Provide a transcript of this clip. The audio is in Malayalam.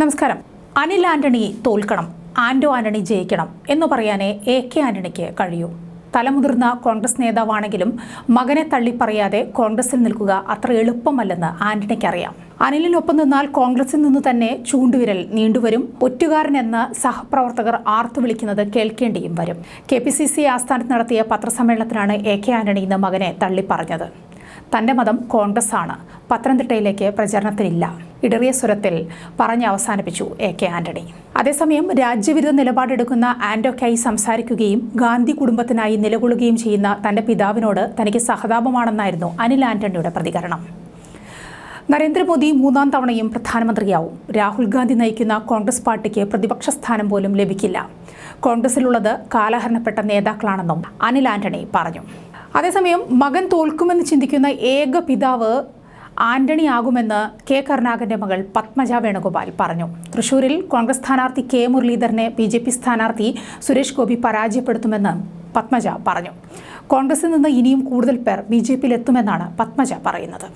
നമസ്കാരം. അനിൽ ആന്റണി തോൽക്കണം ആന്റോ ആന്റണി ജയിക്കണം എന്ന് പറയാനേ എ കെ ആന്റണിക്ക് കഴിയൂ. തലമുതിർന്ന കോൺഗ്രസ് നേതാവാണെങ്കിലും മകനെ തള്ളിപ്പറയാതെ കോൺഗ്രസിൽ നിൽക്കുക അത്ര എളുപ്പമല്ലെന്ന് ആന്റണിക്കറിയാം. അനിലിനൊപ്പം നിന്നാൽ കോൺഗ്രസിൽ നിന്ന് തന്നെ ചൂണ്ടുവിരൽ നീണ്ടുവരും. ഒറ്റുകാരൻ എന്ന് സഹപ്രവർത്തകർ ആർത്തു വിളിക്കുന്നത് കേൾക്കേണ്ടിയും വരും. കെ പി സി സി ആസ്ഥാനത്ത് നടത്തിയ പത്രസമ്മേളനത്തിലാണ് എ കെ ആന്റണി ഇന്ന് മകനെ തള്ളിപ്പറഞ്ഞത്. തന്റെ മതം കോൺഗ്രസ് ആണ് പത്തനംതിട്ടയിലേക്ക് പ്രചരണത്തിനില്ല. ഇടറിയ സ്വരത്തിൽ പറഞ്ഞ് അവസാനിപ്പിച്ചു എ കെ ആന്റണി. അതേസമയം രാജ്യവിരുദ്ധ നിലപാടെടുക്കുന്ന ആന്റോക്കായി സംസാരിക്കുകയും ഗാന്ധി കുടുംബത്തിനായി നിലകൊള്ളുകയും ചെയ്യുന്ന തന്റെ പിതാവിനോട് തനിക്ക് സഹതാപമാണെന്നായിരുന്നു അനിൽ ആന്റണിയുടെ പ്രതികരണം. നരേന്ദ്രമോദി മൂന്നാം തവണയും പ്രധാനമന്ത്രിയാവും. രാഹുൽ ഗാന്ധി നയിക്കുന്ന കോൺഗ്രസ് പാർട്ടിക്ക് പ്രതിപക്ഷ സ്ഥാനം പോലും ലഭിക്കില്ല. കോൺഗ്രസിലുള്ളത് കാലഹരണപ്പെട്ട നേതാക്കളാണെന്നും അനിൽ ആന്റണി പറഞ്ഞു. അതേസമയം മകൻ തോൽക്കുമെന്ന് ചിന്തിക്കുന്ന ഏക പിതാവ് ആന്റണി ആകുമെന്ന് കെ കരുണാകരന്റെ മകൾ പത്മജ വേണുഗോപാൽ പറഞ്ഞു. തൃശൂരിൽ കോൺഗ്രസ് സ്ഥാനാർത്ഥി കെ മുരളീധരനെ ബി ജെ പി സ്ഥാനാർത്ഥി സുരേഷ് ഗോപി പരാജയപ്പെടുത്തുമെന്ന് പത്മജ പറഞ്ഞു. കോൺഗ്രസിൽ നിന്ന് ഇനിയും കൂടുതൽ പേർ ബി ജെ പിയിലെത്തുമെന്നാണ് പത്മജ പറയുന്നത്.